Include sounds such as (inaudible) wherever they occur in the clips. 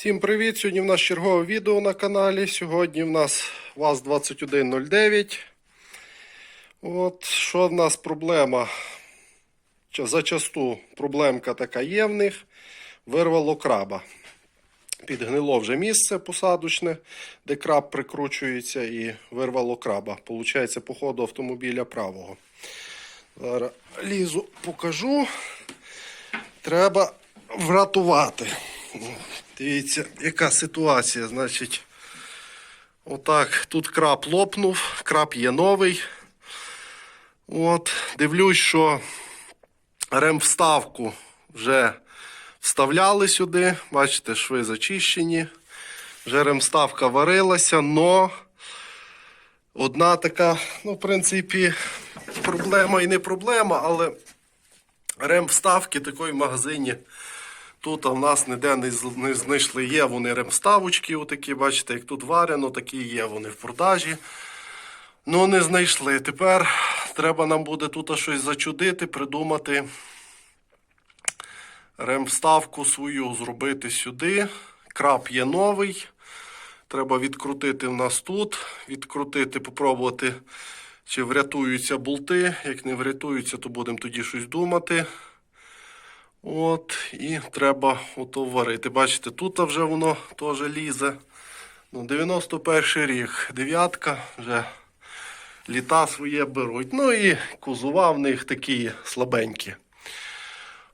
Всім привіт! Сьогодні в нас чергове відео на каналі. Сьогодні в нас ВАЗ-2109. От що в нас проблема? Ча- Зачасту проблемка така є в них. Вирвало краба. Підгнило вже місце посадочне, де краб прикручується, і вирвало краба. Получається, по ходу автомобіля правого. Зараз лізу покажу. Треба врятувати. Дивіться, яка ситуація. Значить, отак, тут краб лопнув, краб є новий. От, дивлюсь, що ремвставку вже вставляли сюди. Бачите, шви зачищені. Вже ремставка варилася, но одна така, ну, в принципі, проблема і не проблема, але ремвставки такої в магазині. Тут в нас ніде не знайшли. Є вони ремставочки, отакі, бачите, як тут варено, такі є вони в продажі. Ну, не знайшли. Тепер треба нам буде тут щось зачудити, придумати ремвставку свою зробити сюди. Краб є новий. Треба відкрутити в нас тут, відкрутити, попробувати, чи врятуються болти. Як не врятуються, то будемо тоді щось думати. От, і треба ото варити. Бачите, тут вже воно теж лізе. Ну, 91 рік, дев'ятка, вже літа своє беруть. Ну і кузова в них такі слабенькі.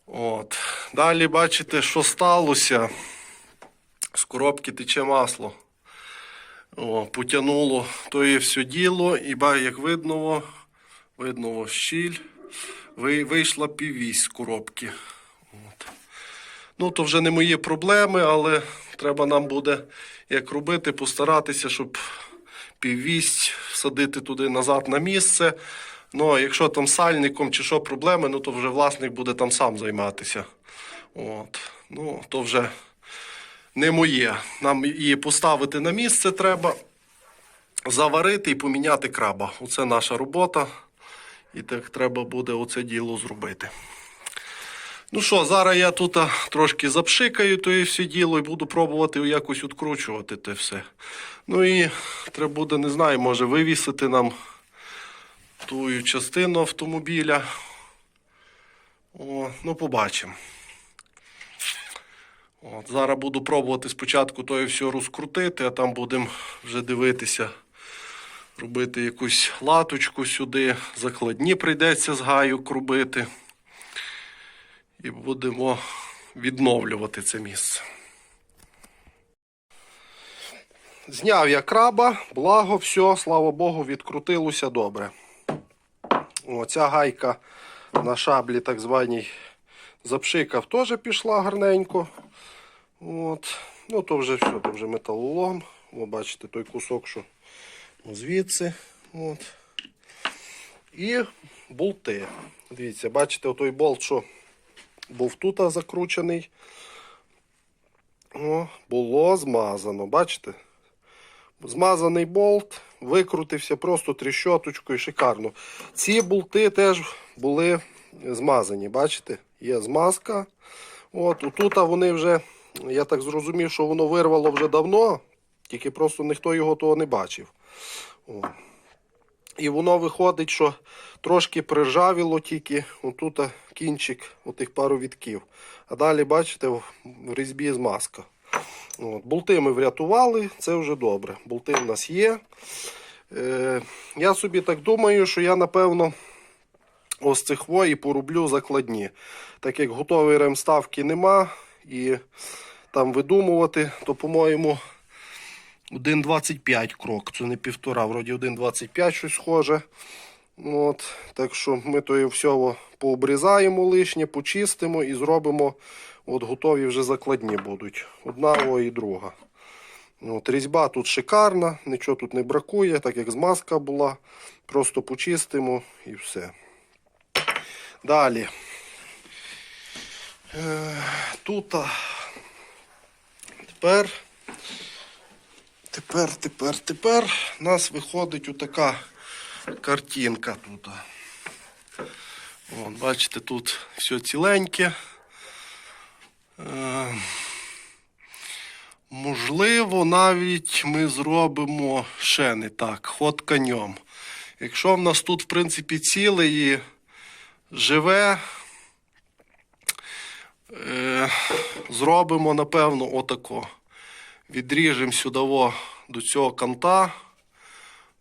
От. Далі бачите, що сталося. З коробки тече масло. О, потягнуло то є все діло, і як видно, видно щіль. Вийшла піввісь з коробки. От. Ну, то вже не мої проблеми, але треба нам буде як робити, постаратися, щоб піввість всадити туди назад на місце. Ну, а якщо там сальником чи що проблеми, ну то вже власник буде там сам займатися. От. Ну, то вже не моє. Нам її поставити на місце треба, заварити і поміняти краба. Оце наша робота. І так треба буде оце діло зробити. Ну що, зараз я тут трошки запшикаю то і все діло і буду пробувати якось відкручувати те все. Ну і треба буде, не знаю, може вивісити нам ту частину автомобіля. О, ну, побачимо. Зараз буду пробувати спочатку то і все розкрутити, а там будемо вже дивитися, робити якусь латочку сюди. Закладні прийдеться з гайок робити. І будемо відновлювати це місце. Зняв я краба, благо, все, слава Богу, відкрутилося добре. Оця гайка на шаблі, так званій, запшикав, теж пішла гарненько. От. Ну, то вже все, то вже металолом. О, бачите, той кусок, що звідси. От. І болти. Дивіться, бачите, той болт, що був тут закручений. О, було змазано. Бачите? Змазаний болт, викрутився просто тріщоточкою, шикарно. Ці болти теж були змазані. Бачите? Є змазка. От, тут вони вже, я так зрозумів, що воно вирвало вже давно, тільки просто ніхто його того не бачив. О. І воно виходить, що трошки прижавіло тільки отут кінчик отих пару відків. А далі, бачите, в різьбі змазка. От, болти ми врятували, це вже добре. Болти в нас є. Е, я собі так думаю, що я, напевно, ось цих во порублю закладні. Так як готової ремставки нема, і там видумувати, то, по-моєму, 1,25 крок. Це не півтора, вроді 1,25 щось схоже. От, так що ми то все пообрізаємо лишнє, почистимо і зробимо. От готові вже закладні будуть. Одна і друга. От, різьба тут шикарна, нічого тут не бракує, так як змазка була. Просто почистимо і все. Далі. Е, тут тепер, тепер, тепер, тепер у нас виходить отака картинка тут. Вон, бачите, тут все ціленьке. Е, Або навіть ми зробимо ще не так, ход конем. Якщо в нас тут, в принципі, ціле і живе, е, зробимо, напевно, отако. Відріжемо сюди до цього канта.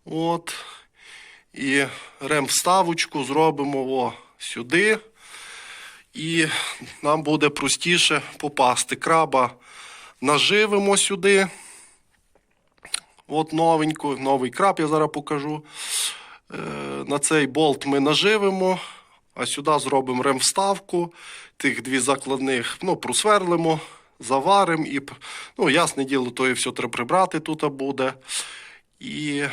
От. І ремвставочку зробимо во сюди. І нам буде простіше попасти. Краба наживимо сюди. От новеньку, новий краб я зараз покажу. Е, на цей болт ми наживимо, а сюди зробимо ремвставку. Тих дві закладних ну, просверлимо, заваримо і, ну, ясне діло, то і все треба прибрати тут буде. І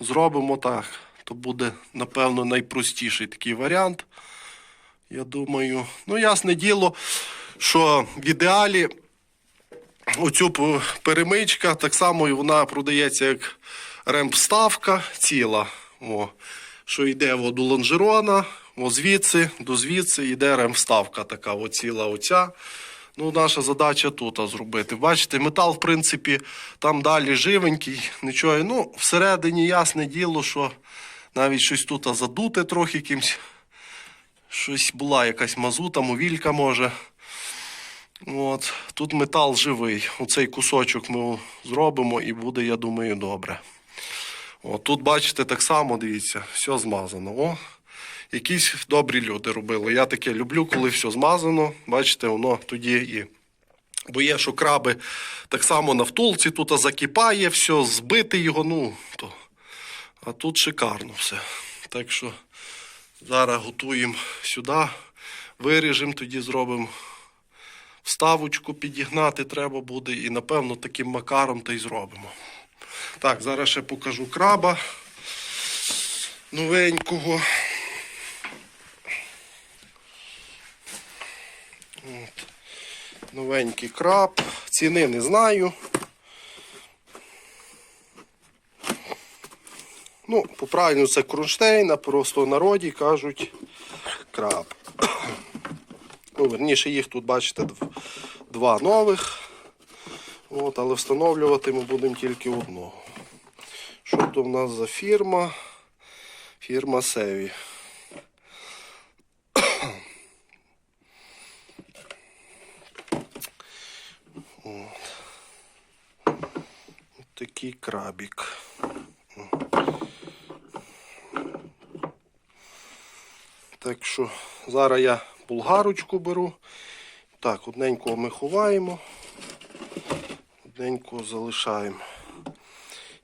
зробимо так. То буде, напевно, найпростіший такий варіант. Я думаю, ну, ясне діло, що в ідеалі оцю перемичка, так само і вона продається як ремпставка ціла. О, що йде до лонжерона, о, звідси до звідси йде ремвставка така о, ціла оця. Ну, наша задача тут зробити. Бачите, метал, в принципі, там далі живенький, нічого. Ну, всередині ясне діло, що навіть щось тут задуте трохи якимсь. Щось була якась мазута, мовілька може. От, тут метал живий. Оцей кусочок ми зробимо і буде, я думаю, добре. От, тут, бачите, так само, дивіться, все змазано. О, якісь добрі люди робили. Я таке люблю, коли все змазано. Бачите, воно тоді і. Бо є, що краби так само на втулці, тут закипає, все, збити його, ну, то. А тут шикарно все. Так що зараз готуємо сюди, виріжемо, тоді зробимо вставочку підігнати треба буде і напевно таким макаром та й зробимо. Так, зараз ще покажу краба новенького. От. Новенький краб. Ціни не знаю. Ну, по-правильно це кронштейн, а просто в народі кажуть краб. (coughs) Ну, верніше, їх тут, бачите, два нових. От, але встановлювати ми будемо тільки одного. Що то в нас за фірма? Фірма Севі. От. От Такий крабік. Так що зараз я булгарочку беру. Так, одненького ми ховаємо, одненького залишаємо.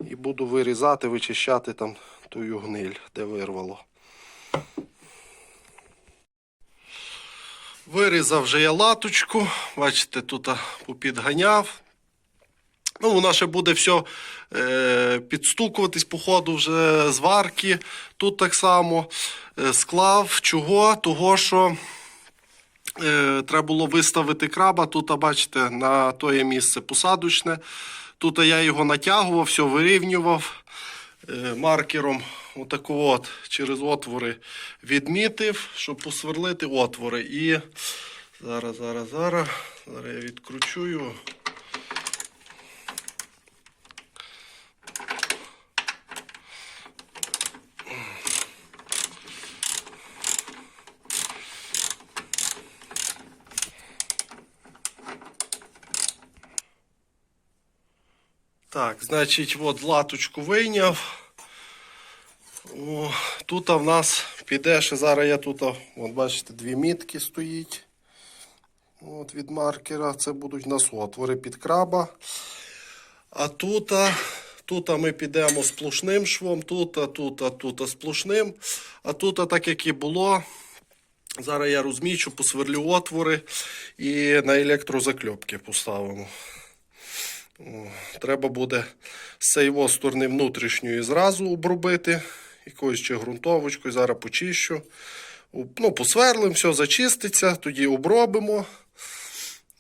І буду вирізати, вичищати там тую гниль, де вирвало. Вирізав вже я латочку. Бачите, тут попідганяв. Ну, вона ще буде все е, підстукуватись по ходу вже з варки. Тут так само е, склав. Чого? Того, що е, треба було виставити краба. Тут, бачите, на тоє місце посадочне. Тут я його натягував, все вирівнював е, маркером. Отаку от через отвори відмітив, щоб посверлити отвори. І зараз, зараз, зараз, зараз я відкручу його. Так, значить, от латочку вийняв. Тут в нас піде ще зараз я тут, от бачите, дві мітки стоїть. От від маркера. Це будуть у отвори під краба. А тут, тут ми підемо сплошним швом, тут, тут, тут сплошним. А тут, так як і було, зараз я розмічу, посверлю отвори і на електрозакльопки поставимо. Треба буде з цієї сторони внутрішньої зразу обробити. Якоюсь чи ґрунтовочкою, зараз почищу. Ну, посверлим, все зачиститься, тоді обробимо.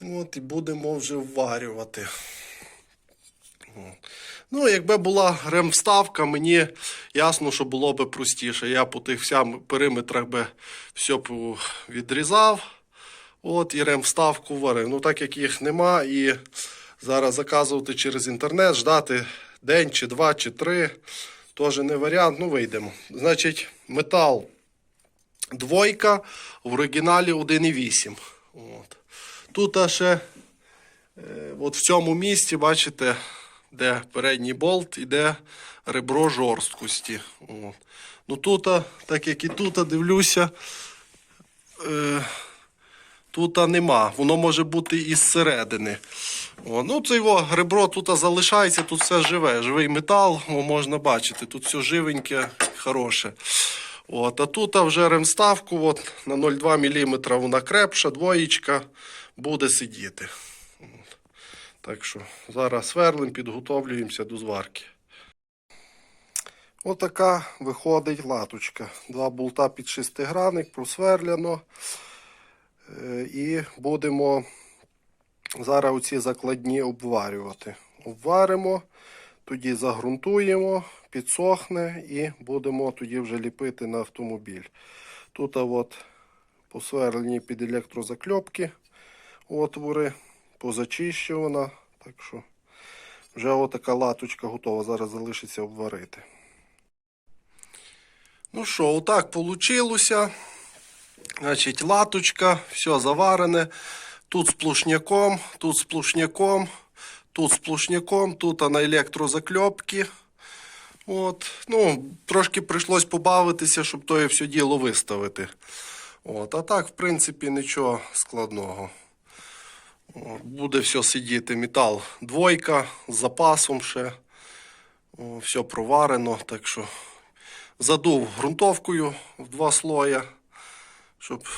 От, і будемо вже вварювати. Ну, якби була ремвставка, мені ясно, що було би простіше. Я по тих всям периметрах би все відрізав. От, і ремвставку варив. Ну, так як їх нема, і Зараз заказувати через інтернет, ждати день чи два, чи три. Теж не варіант, ну вийдемо. Значить, метал двойка, в оригіналі 1,8. От. Тут ще е, от в цьому місці, бачите, де передній болт, іде ребро жорсткості. От. Ну тут, так як і тут, дивлюся, е, тут нема. Воно може бути із середини. О, ну, це його ребро тут залишається, тут все живе. Живий метал, о, можна бачити. Тут все живеньке, хороше. От, а тут вже ремставку от, на 0,2 мм вона крепша, двоєчка, буде сидіти. Так що зараз сверлим, підготовлюємося до зварки. Отака виходить латочка. Два болта під шестигранник, просверляно. Е, І будемо зараз оці закладні обварювати. Обваримо, тоді загрунтуємо, підсохне і будемо тоді вже ліпити на автомобіль. Тут от посверлені під електрозакльопки отвори, позачищувана. Так що вже отака латочка готова. Зараз залишиться обварити. Ну що, отак вийшло. Значить, латочка, все заварене. Тут з плушняком, тут з плушняком, тут з плушняком, тут на електрозакльопки. От. Ну, трошки прийшлось побавитися, щоб то все діло виставити. От. А так, в принципі, нічого складного. От. Буде все сидіти. Метал двойка з запасом ще. О, все проварено, так що задув ґрунтовкою в два слоя, щоб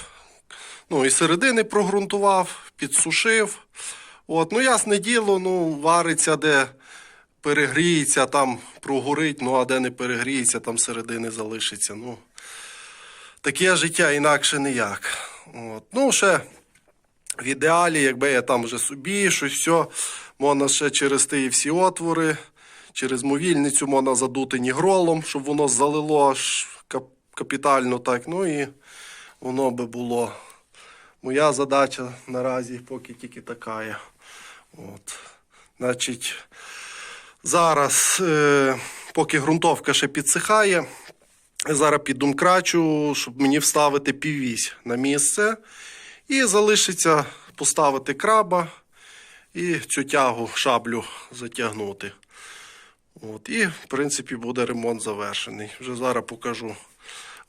ну, і середини прогрунтував, підсушив. От, ну, ясне діло, ну, вариться, де перегріється, там прогорить, ну а де не перегріється, там середини залишиться. Ну, таке життя інакше ніяк. От. Ну, ще в ідеалі, якби я там вже собі щось все, можна ще через ті всі отвори, через мовільницю можна задути нігролом, щоб воно залило аж капітально так. Ну і воно би було. Моя задача наразі поки тільки така. є. От. Значить, зараз, е, поки ґрунтовка ще підсихає, зараз піддумкрачу, щоб мені вставити піввісь на місце. І залишиться поставити краба і цю тягу шаблю затягнути. От, і, в принципі, буде ремонт завершений. Вже зараз покажу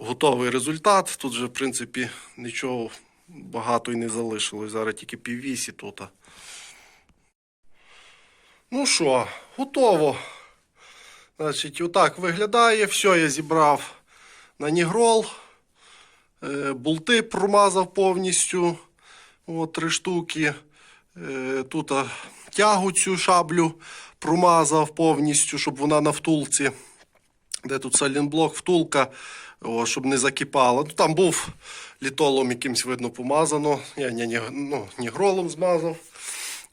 готовий результат. Тут вже, в принципі, нічого багато і не залишилось. Зараз тільки піввісі тут. Ну що, готово. Значить, отак виглядає. Все я зібрав на нігрол. Е, Болти промазав повністю. От, три штуки. Е, Тут тягу цю шаблю промазав повністю, щоб вона на втулці. Де тут салінблок, втулка, о, щоб не закипала. Ну, там був літолом якимось видно помазано. Я ні, ну, нігролом змазав.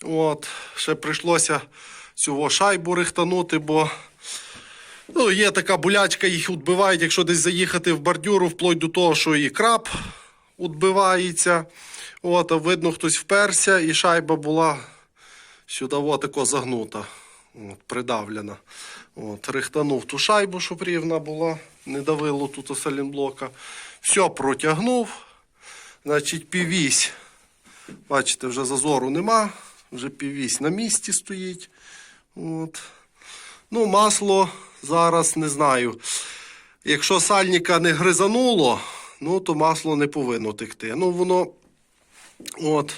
От. Ще прийшлося цю шайбу рихтанути, бо Ну, є така болячка, їх відбивають, якщо десь заїхати в бордюру, вплоть до того, що і краб відбивається. От, а видно, хтось вперся, і шайба була сюди отако загнута, от, придавлена. От, рихтанув ту шайбу, щоб рівна була, не давило тут салінблока. Все протягнув. Значить, півісь. Бачите, вже зазору нема, вже півісь на місці стоїть. От. Ну, масло зараз не знаю. Якщо сальника не гризануло, ну то масло не повинно текти. Ну, воно от.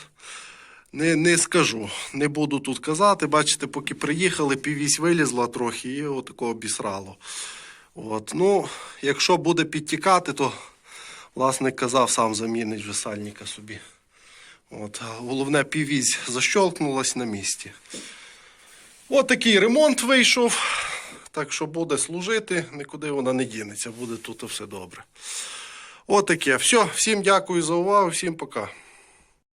Не, не скажу, не буду тут казати. Бачите, поки приїхали, піввісь вилізла трохи і отако обісрало. От. Ну, якщо буде підтікати, то власник казав, сам замінить вже сальника собі. От. Головне, піввісь защолкнулась на місці. От такий ремонт вийшов. Так що буде служити, нікуди вона не дінеться, буде тут все добре. От таке. Все, всім дякую за увагу, всім пока.